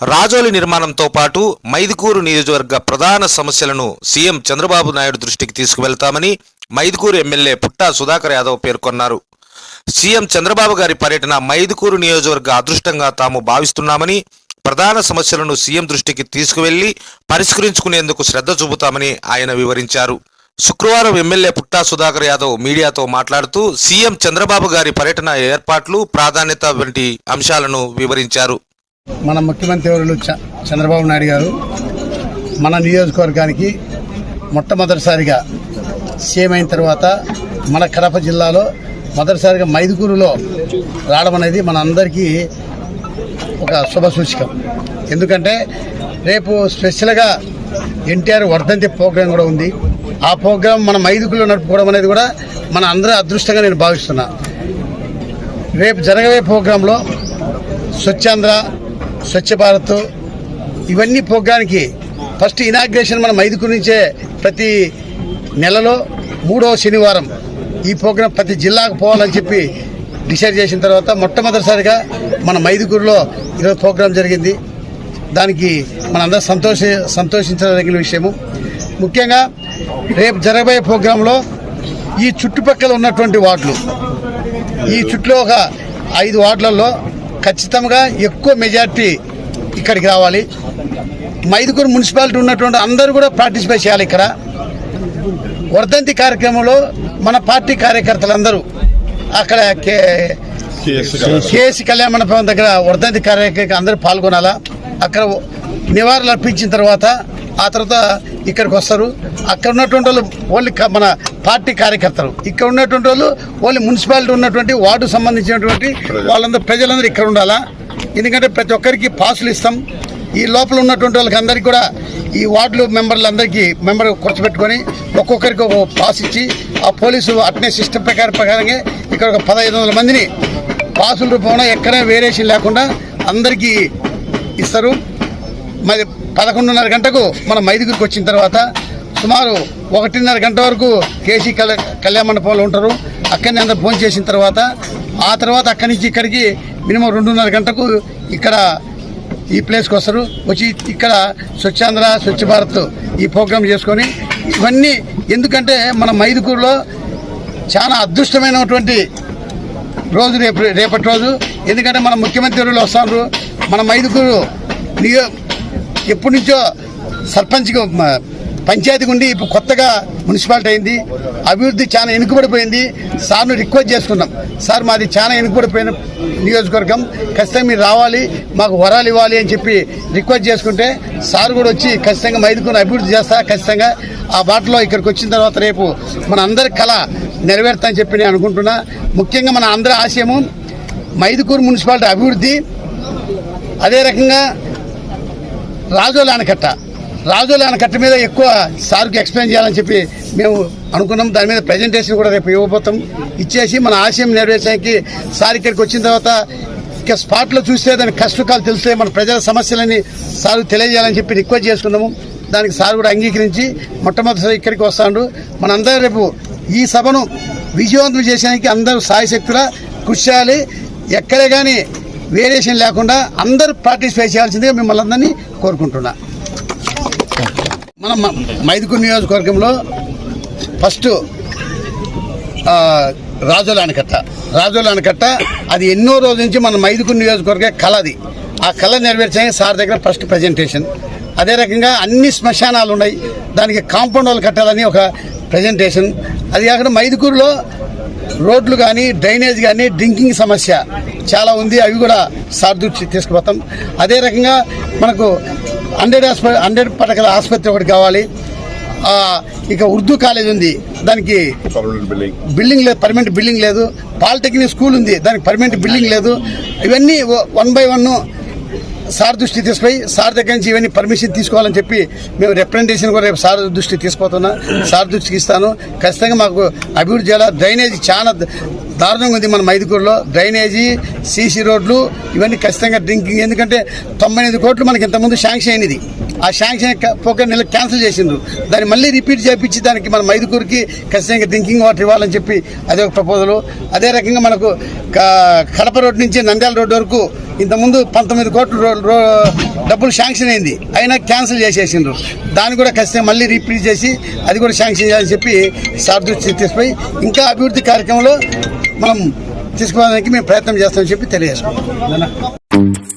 రాజోలి నిర్మాణంతో పాటు మైదుకూరు నియోజకవర్గ ప్రధాన సమస్యలను సీఎం చంద్రబాబు నాయుడు దృష్టికి తీసుకువెళ్తామని మైదుకూరు ఎమ్మెల్యే పుట్టా సుధాకర్ యాదవ్ పేర్కొన్నారు. సీఎం చంద్రబాబు గారి పర్యటన మైదుకూరు నియోజకవర్గ అదృష్టంగా తాము భావిస్తున్నామని ప్రధాన సమస్యలను సీఎం దృష్టికి తీసుకువెళ్ళి పరిష్కరించుకునేందుకు శ్రద్ధ చూపుతామని ఆయన వివరించారు. శుక్రవారం ఎమ్మెల్యే పుట్టా సుధాకర్ యాదవ్ మీడియాతో మాట్లాడుతూ సీఎం చంద్రబాబు గారి పర్యటన ఏర్పాట్లు ప్రాధాన్యత వంటి అంశాలను వివరించారు. మన ముఖ్యమంత్రి ఎవరు? చ- చంద్రబాబు నాయుడు గారు. మన నియోజకవర్గానికి మొట్టమొదటిసారిగా సీఎం అయిన తర్వాత మన కడప జిల్లాలో మొదటిసారిగా మైదుకూరులో రావడం అనేది మన అందరికీ ఒక శుభ సూచకం. ఎందుకంటే రేపు స్పెషల్గా ఎన్టీఆర్ వర్ధంతి ప్రోగ్రాం కూడా ఉంది. ఆ ప్రోగ్రాం మన మైదుకులో నడుపుకోవడం అనేది కూడా మన అందరి అదృష్టంగా నేను భావిస్తున్నా. రేపు జరగబోయే ప్రోగ్రాంలో స్వచ్ఛాంధ్ర స్వచ్ఛ భారత్ ఇవన్నీ ప్రోగ్రానికి ఫస్ట్ ఇనాగ్రేషన్ మనం ఐదుకు నుంచే ప్రతి నెలలో మూడవ శనివారం ఈ ప్రోగ్రాం ప్రతి జిల్లాకు పోవాలని చెప్పి డిసైడ్ చేసిన తర్వాత మొట్టమొదటిసారిగా మన మైదుగురులో ఈరోజు ప్రోగ్రాం జరిగింది. దానికి మనందరం సంతోష సంతోషించదగిన విషయము. ముఖ్యంగా రేపు జరగబోయే ప్రోగ్రాంలో ఈ చుట్టుపక్కల ఉన్నటువంటి వార్డులు ఈ చుట్టూ ఒక ఐదు వార్డులలో ఖచ్చితంగా ఎక్కువ మెజార్టీ ఇక్కడికి రావాలి. మైదుకూరు మున్సిపాలిటీ ఉన్నటువంటి అందరూ కూడా పార్టిసిపేట్ చేయాలి ఇక్కడ. వర్ధంతి కార్యక్రమంలో మన పార్టీ కార్యకర్తలందరూ అక్కడ కేసీ కళ్యాణ మండపం దగ్గర వర్ధంతి కార్యక్రమం అందరూ పాల్గొనాలా. అక్కడ నివారణలు అర్పించిన తర్వాత ఆ తర్వాత ఇక్కడికి వస్తారు. అక్కడ ఉన్నటువంటి వాళ్ళు ఓన్లీ మన పార్టీ కార్యకర్తలు. ఇక్కడ ఉన్నటువంటి వాళ్ళు ఓన్లీ మున్సిపాలిటీ ఉన్నటువంటి వార్డు సంబంధించినటువంటి వాళ్ళందరూ ప్రజలందరూ ఇక్కడ ఉండాలా? ఎందుకంటే ప్రతి ఒక్కరికి పాసులు ఇస్తాం. ఈ లోపల ఉన్నటువంటి వాళ్ళకి అందరికీ కూడా ఈ వార్డులు మెంబర్లందరికీ మెంబర్ కూర్చోబెట్టుకొని ఒక్కొక్కరికి ఒక పాస్ ఇచ్చి ఆ పోలీసు అట్నే సిస్టమ్ ప్రకారం ప్రకారంగా ఇక్కడ ఒక పదహైదు వందల మందిని పాసుల రూపంలో ఎక్కడ వేరియేషన్ లేకుండా అందరికీ ఇస్తారు. మరి పదకొండున్నర గంటకు మన మైదుగురికి వచ్చిన తర్వాత సుమారు ఒకటిన్నర గంట వరకు కేసీ కళ్యా కళ్యాణ మండపంలో ఉంటారు. అక్కడిని అందరు ఫోన్ చేసిన తర్వాత ఆ తర్వాత అక్కడి నుంచి ఇక్కడికి మినిమం రెండున్నర గంటకు ఇక్కడ ఈ ప్లేస్కి వస్తారు. వచ్చి ఇక్కడ స్వచ్ఛాంధ్ర స్వచ్ఛ భారత్ ఈ ప్రోగ్రామ్ చేసుకొని ఇవన్నీ ఎందుకంటే మన మైదుకూరులో చాలా అదృష్టమైనటువంటి రోజు రేపు రేపటి రోజు. ఎందుకంటే మన ముఖ్యమంత్రి వస్తున్నారు మన మైదుకూరు నియో ఎప్పటి నుంచో సర్పంచ్గా పంచాయతీ ఉండి ఇప్పుడు కొత్తగా మున్సిపాలిటీ అయింది. అభివృద్ధి చాలా వెనుకబడిపోయింది సార్ను రిక్వెస్ట్ చేసుకున్నాం. సార్ మాది చాలా వెనుకబడిపోయిన నియోజకవర్గం. ఖచ్చితంగా మీరు రావాలి మాకు వరాలు ఇవ్వాలి అని చెప్పి రిక్వెస్ట్ చేసుకుంటే సార్ కూడా వచ్చి ఖచ్చితంగా మైదుకుని అభివృద్ధి చేస్తా ఖచ్చితంగా ఆ బాటలో ఇక్కడికి వచ్చిన తర్వాత రేపు మన అందరి కళ నెరవేరుతా అని చెప్పి నేను అనుకుంటున్నా. ముఖ్యంగా మన అందరి ఆశయము మైదుకూరు మున్సిపాలిటీ అభివృద్ధి అదే రకంగా రాజోలు ఆనకట్ట రాజోలు ఆనకట్ట మీద ఎక్కువ సార్కి ఎక్స్ప్లెయిన్ చేయాలని చెప్పి మేము అనుకున్నాం. దాని మీద ప్రజెంటేషన్ కూడా రేపు ఇవ్వబోతాం. ఇచ్చేసి మన ఆశయం నెరవేర్చడానికి సార్ ఇక్కడికి వచ్చిన తర్వాత ఇక స్పాట్లో చూస్తే దాని కష్టకాలు తెలిస్తే మన ప్రజల సమస్యలని సార్ తెలియజేయాలని చెప్పి రిక్వెస్ట్ చేసుకున్నాము. దానికి సార్ కూడా అంగీకరించి మొట్టమొదటిసారి ఇక్కడికి వస్తాడు. మనందరూ రేపు ఈ సభను విజయవంతం చేసేందుకు అందరూ సాయశక్తుల కృషి చేయాలి. ఎక్కడే కానీ వేరియేషన్ లేకుండా అందరూ పార్టిసిపేట్ చేయాల్సిందిగా మిమ్మల్ని అందరినీ కోరుకుంటున్నా. మన మ- మైదుకూరు నియోజకవర్గంలో ఫస్ట్ ఆ, రాజోల ఆనకట్ట రాజోల ఆనకట్ట అది ఎన్నో రోజుల నుంచి మన మైదుకూరు నియోజకవర్గ కళది ఆ కళ నెరవేర్చడానికి సార్ దగ్గర ఫస్ట్ ప్రజెంటేషన్ అదే రకంగా అన్ని శ్మశానాలు ఉన్నాయి. దానికి కాంపౌండ్ వాళ్ళు కట్టాలని ఒక ప్రజెంటేషన్ అది కాకుండా మైదుకూరులో రోడ్లు కానీ డ్రైనేజ్ కానీ డ్రింకింగ్ సమస్య. చాలా ఉంది. అవి కూడా సార్ దృష్టికి తీసుకుపోతాం. అదే రకంగా మనకు హండ్రెడ్ హాస్పిటల్ హండ్రెడ్ పడకల ఆసుపత్రి ఒకటి కావాలి. ఇక ఉర్దూ కాలేజ్ ఉంది. దానికి బిల్డింగ్ లేదు పర్మనెంట్ బిల్డింగ్ లేదు. పాలిటెక్నిక్ స్కూల్ ఉంది. దానికి పర్మనెంట్ బిల్డింగ్ లేదు. ఇవన్నీ వన్ బై వన్ సార్ దృష్టి తీసుకుపోయి సార్ దగ్గర నుంచి ఇవన్నీ పర్మిషన్ తీసుకోవాలని చెప్పి మేము రిప్రజెంటేషన్ కూడా రేపు సార్ దృష్టి తీసుకుపోతున్నా. సార్ దృష్టికి ఇస్తాను. ఖచ్చితంగా మాకు అభివృద్ధి చేయాలి? డ్రైనేజీ చాలా దారుణంగా ఉంది మన మైదుకూరులో. డ్రైనేజీ సీసీ రోడ్లు ఇవన్నీ ఖచ్చితంగా డ్రింకింగ్. ఎందుకంటే తొంభై ఐదు కోట్లు మనకి ఇంతకుముందు శాంక్షన్ అయినది. ఆ శాంక్షన్ పోక నెల క్యాన్సిల్ చేసిండ్రు. దాన్ని మళ్ళీ రిపీట్ చేయించి దానికి మన మైదుకూరుకి ఖచ్చితంగా డ్రింకింగ్ వాటర్ ఇవ్వాలని చెప్పి అదే ఒక ప్రపోజలు అదే రకంగా మనకు క- కడప రోడ్ నుంచి నంద్యాల రోడ్ వరకు ఇంతకుముందు పంతొమ్మిది కోట్లు రో డబ్బులు శాంక్షన్ అయింది. అయినా క్యాన్సిల్ చేసేసిండ్రు. దాన్ని కూడా ఖచ్చితంగా మళ్ళీ రీప్లీజ్ చేసి అది కూడా శాంక్షన్ చేయాలని చెప్పి సార్ దృష్టి తీసుకుపోయి ఇంకా అభివృద్ధి కార్యక్రమంలో మనం తీసుకోవడానికి మేము ప్రయత్నం చేస్తామని చెప్పి తెలియజేసుకున్నాం